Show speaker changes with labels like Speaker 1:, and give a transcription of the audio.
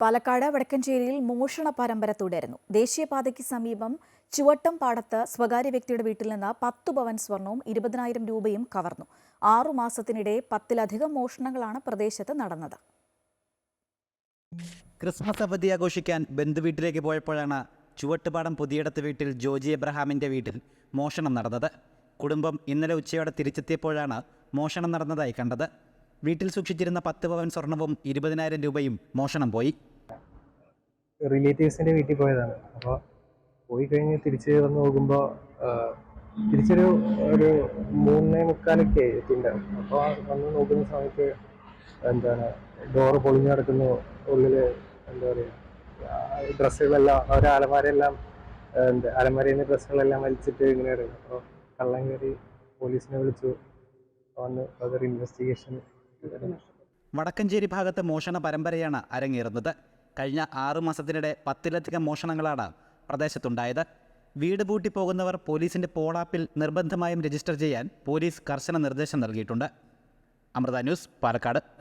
Speaker 1: പാലക്കാട് വടക്കഞ്ചേരിയിൽ മോഷണ പരമ്പര തുടരുന്നു. ദേശീയപാതയ്ക്ക് സമീപം ചുവട്ടം പാടത്ത് സ്വകാര്യ വ്യക്തിയുടെ വീട്ടിൽ നിന്ന് പത്ത് പവൻ സ്വർണവും ഇരുപതിനായിരം രൂപയും കവർന്നു. ആറു മാസത്തിനിടെ പത്തിലധികം മോഷണങ്ങളാണ് പ്രദേശത്ത് നടന്നത്.
Speaker 2: ക്രിസ്മസ് അവധി ആഘോഷിക്കാൻ ബന്ധുവീട്ടിലേക്ക് പോയപ്പോഴാണ് ചുവട്ടുപാടം പുതിയടത്ത് വീട്ടിൽ ജോജി എബ്രഹാമിന്റെ വീട്ടിൽ മോഷണം നടന്നത്. കുടുംബം ഇന്നലെ ഉച്ചയോടെ തിരിച്ചെത്തിയപ്പോഴാണ് മോഷണം നടന്നതായി കണ്ടത്. വീട്ടിൽ സൂക്ഷിച്ചിരുന്ന പത്ത് പവൻ സ്വർണവും ഇരുപതിനായിരം രൂപയും മോഷണം പോയി.
Speaker 3: റിലേറ്റീവ്സിന്റെ വീട്ടിൽ പോയതാണ്. അപ്പോൾ പോയി കഴിഞ്ഞ് തിരിച്ച് വന്ന് നോക്കുമ്പോൾ തിരിച്ചൊരു ഒരു മൂന്നേ മുക്കാലൊക്കെ എത്തിണ്ടാവും അപ്പോൾ വന്ന് നോക്കുന്ന സമയത്ത് എന്താണ് ഡോറ് പൊളിഞ്ഞു കിടക്കുന്നു ഉള്ളിൽ എന്താ പറയുക ഡ്രസ്സുകളെല്ലാം ഒരു അലമാരയെല്ലാം എന്താ അലമാരയിൽ നിന്ന് ഡ്രസ്സുകളെല്ലാം വലിച്ചിട്ട് ഇങ്ങനെ കിടക്കും അപ്പോൾ കള്ളം കയറി പോലീസിനെ വിളിച്ചു. വന്ന് അതൊരു ഇൻവെസ്റ്റിഗേഷൻ
Speaker 2: വടക്കഞ്ചേരി ഭാഗത്ത് മോഷണ പരമ്പരയാണ് അരങ്ങേറുന്നത്. കഴിഞ്ഞ ആറു മാസത്തിനിടെ പത്തിലധികം മോഷണങ്ങളാണ് പ്രദേശത്തുണ്ടായത്. വീട് പൂട്ടി പോകുന്നവർ പോലീസിന്റെ പോളാപ്പിൽ നിർബന്ധമായും രജിസ്റ്റർ ചെയ്യാൻ പോലീസ് കർശന നിർദ്ദേശം നൽകിയിട്ടുണ്ട്. അമൃത ന്യൂസ് പാലക്കാട്.